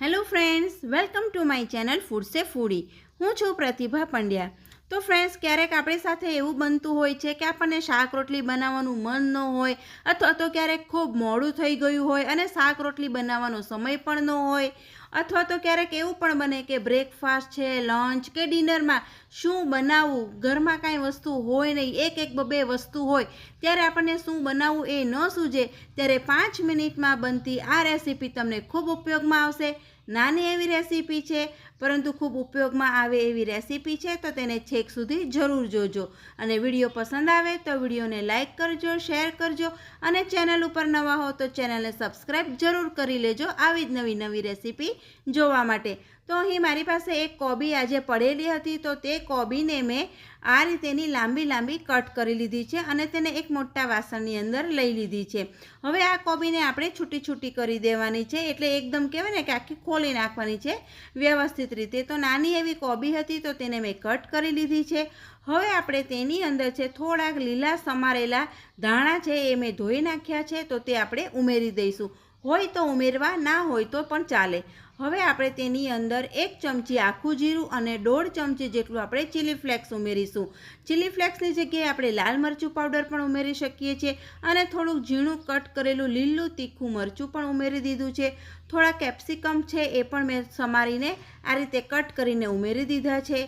Hello friends, welcome to my channel food સે foodie. હું છું પ્રતિભા પંડ્યા. તો ફ્રેન્ડ્સ, ક્યારેક આપણી સાથે એવું બનતું હોય છે કે આપણને શાક રોટલી બનાવવાનું મન ન હોય અથવા તો ક્યારેક ખૂબ મોડું થઈ ગયું હોય અને શાક રોટલી બનાવવાનો સમય પણ ન હોય. અથવા તો ક્યારેક એવું પણ બને કે બ્રેકફાસ્ટ છે લંચ કે ડિનરમાં શું બનાવવું? ઘરમાં કાંઈ વસ્તુ હોય નહીં, એક એક બે વસ્તુ હોય, ત્યારે આપણને શું બનાવવું એ ન સૂજે, ત્યારે પાંચ મિનિટમાં બનતી આ રેસીપી તમને ખૂબ ઉપયોગમાં આવશે. નાની એવી રેસીપી છે પરંતુ ખૂબ ઉપયોગમાં આવે એવી રેસીપી છે, તો તેને છેક સુધી જરૂર જોજો. અને વીડિયો પસંદ આવે તો વિડીયોને લાઇક કરજો, શેર કરજો અને ચેનલ ઉપર નવા હો તો ચેનલને સબસ્ક્રાઈબ જરૂર કરી લેજો આવી જ નવી નવી રેસીપી જોવા માટે. તો અહીં મારી પાસે એક કોબી આજે પડેલી હતી, તો તે કોબીને મેં આ રીતેની લાંબી લાંબી કટ કરી લીધી છે અને તેને એક મોટા વાસણની અંદર લઈ લીધી છે. હવે આ કોબીને આપણે છૂટી છૂટી કરી દેવાની છે, એટલે એકદમ કહેવાય ને કે આખી ખોલી નાખવાની છે, વ્યવસ્થિત રીતે તો નાની એવી કોબી હતી તો તેને મેં કટ કરી લીધી છે. હવે આપણે તેની અંદર છે થોડાક લીલા સમારેલા ધાણા છે એ મેં ધોઈ નાખ્યા છે તો તે આપણે ઉમેરી દઈશું. હોય તો ઉમેરવા ના હોય તો પણ ચાલે. હવે આપણે તેની અંદર એક ચમચી આખું જીરું અને દોઢ ચમચી જેટલું આપણે ચીલી ફ્લેક્સ ઉમેરીશું. ચીલી ફ્લેક્સની જગ્યાએ આપણે લાલ મરચું પાવડર પણ ઉમેરી શકીએ છીએ અને થોડુંક ઝીણું કટ કરેલું લીલું તીખું મરચું પણ ઉમેરી દીધું છે. થોડા કેપ્સિકમ છે એ પણ મેં સમારીને આ રીતે કટ કરીને ઉમેરી દીધા છે.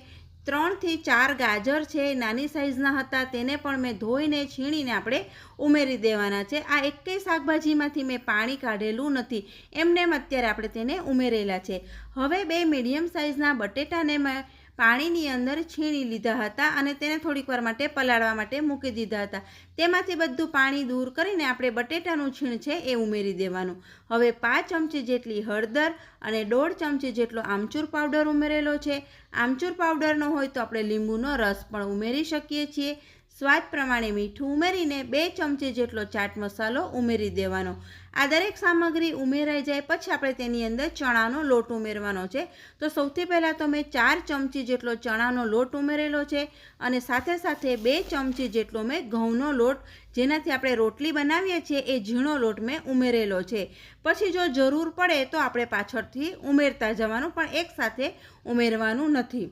ત્રણથી ચાર ગાજર છે, નાની સાઇઝના હતા, તેને પણ મેં ધોઈને છીણીને આપણે ઉમેરી દેવાના છે. આ એકેય શાકભાજીમાંથી મેં પાણી કાઢેલું નથી. એમને અત્યારે આપણે તેને ઉમેરેલા છે. હવે બે મીડિયમ સાઇઝના બટેટાને મેં પાણીની અંદર છીણી લીધા હતા અને તેને થોડીક વાર માટે પલાળવા માટે મૂકી દીધા હતા. તેમાંથી બધું પાણી દૂર કરીને આપણે બટેટાનું છીણ છે એ ઉમેરી દેવાનું. હવે પાંચ ચમચી જેટલી હળદર અને દોઢ ચમચી જેટલો આમચૂર પાવડર ઉમેરેલો છે. આમચૂર પાવડરનો હોય તો આપણે લીંબુનો રસ પણ ઉમેરી શકીએ છીએ. સ્વાદ પ્રમાણે મીઠું ઉમેરીને બે ચમચી જેટલો ચાટ મસાલો ઉમેરી દેવાનો. આ દરેક સામગ્રી ઉમેરાઈ જાય પછી આપણે તેની અંદર ચણાનો લોટ ઉમેરવાનો છે. તો સૌથી પહેલાં તો મેં ચાર ચમચી જેટલો ચણાનો લોટ ઉમેરેલો છે અને સાથે સાથે બે ચમચી જેટલો મેં ઘઉંનો લોટ, જેનાથી આપણે રોટલી બનાવીએ છીએ એ ઝીણો લોટ મેં ઉમેરેલો છે. પછી જો જરૂર પડે તો આપણે પાછળથી ઉમેરતા જવાનું પણ એકસાથે ઉમેરવાનું નથી.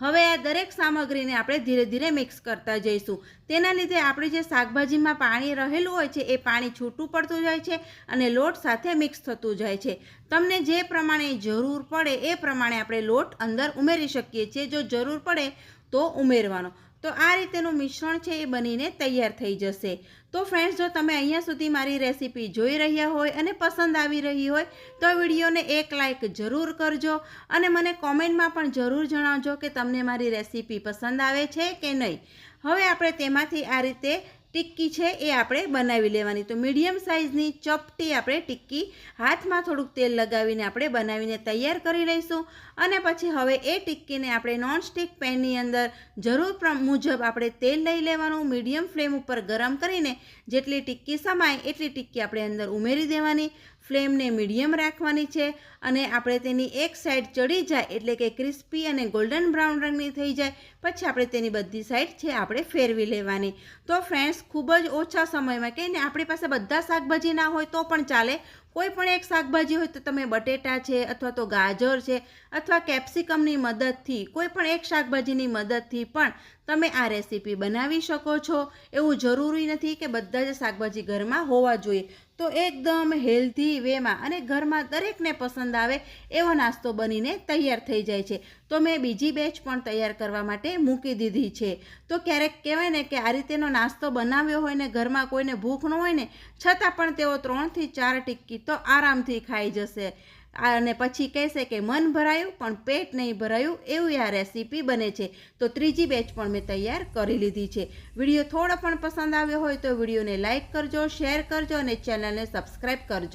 હવે આ દરેક સામગ્રીને આપણે ધીરે ધીરે મિક્સ કરતા જઈશું. તેના લીધે આપણે જે શાકભાજીમાં પાણી રહેલું હોય છે, એ પાણી છૂટું પડતું જાય છે અને લોટ સાથે મિક્સ થતું જાય છે. તમને જે પ્રમાણે જરૂર પડે એ પ્રમાણે આપણે લોટ અંદર ઉમેરી શકીએ છીએ. જો જરૂર પડે તો ઉમેરવાનો. તો આ રીતેનું મિશ્રણ છે એ બનીને તૈયાર થઈ જશે. તો ફ્રેન્ડ્સ જો તમે અહીંયા સુધી મારી રેસીપી જોઈ રહ્યા હોય અને પસંદ આવી રહી હોય, તો વિડીયોને એક લાઇક જરૂર કરજો અને મને કોમેન્ટમાં પણ જરૂર જણાવજો કે તમને મારી રેસીપી પસંદ આવે છે કે નહીં. હવે આપણે તેમાંથી આ રીતે ટિક્કી છે એ આપણે બનાવી લેવાની. તો મીડિયમ સાઇઝની ચપટી આપણે ટિક્કી હાથમાં થોડુંક તેલ લગાવીને આપણે બનાવીને તૈયાર કરી લઈશું. અને પછી હવે એ ટિક્કીને આપણે નોનસ્ટિક પેનની અંદર જરૂર મુજબ આપણે તેલ લઈ લેવાનું, મીડિયમ ફ્લેમ ઉપર ગરમ કરીને જેટલી ટિક્કી સમાય એટલી ટિક્કી આપણે અંદર ઉમેરી દેવાની. ફ્લેમને મીડિયમ રાખવાની છે અને આપણે તેની એક સાઈડ ચડી જાય એટલે કે ક્રિસ્પી અને ગોલ્ડન બ્રાઉન રંગની થઈ જાય. પછી આપણે તેની બધી સાઈડ છે આપણે ફેરવી લેવાની. તો ફ્રેન્ડ્સ, ખૂબ જ ઓછા સમયમાં કહીને આપણી પાસે બધા શાકભાજી ના હોય તો પણ ચાલે. કોઈ પણ એક શાકભાજી હોય તો તમે બટેટા છે અથવા તો ગાજર છે અથવા કેપ્સિકમની મદદથી, કોઈ પણ એક શાકભાજીની મદદથી પણ તમે આ રેસીપી બનાવી શકો છો. એવું જરૂરી નથી કે બધા જ શાકભાજી ઘરમાં હોવા જોઈએ. તો એકદમ હેલ્ધી વેમાં અને ઘરમાં દરેકને પસંદ આવે એવો નાસ્તો બનીને તૈયાર થઈ જાય છે. તો મેં બીજી બેચ પણ તૈયાર કરવા માટે મૂકી દીધી છે. તો ક્યારેક કહેવાય ને કે આ રીતેનો નાસ્તો બનાવ્યો હોય ને ઘરમાં કોઈને ભૂખ ન હોય ને, છતાં પણ તેઓ ત્રણથી ચાર ટિક્કી તો આરામથી ખાઈ જશે. અને પછી કહેશે કે મન ભરાયું, પણ પેટ નહીં ભરાયું એવું આ રેસીપી બને છે. તો ત્રીજી બેચ પણ મેં તૈયાર કરી લીધી છે. વીડિયો થોડો પણ પસંદ આવ્યો હોય તો વિડીયોને લાઇક કરજો, શેર કરજો અને ચેનલને સબસ્ક્રાઈબ કરજો.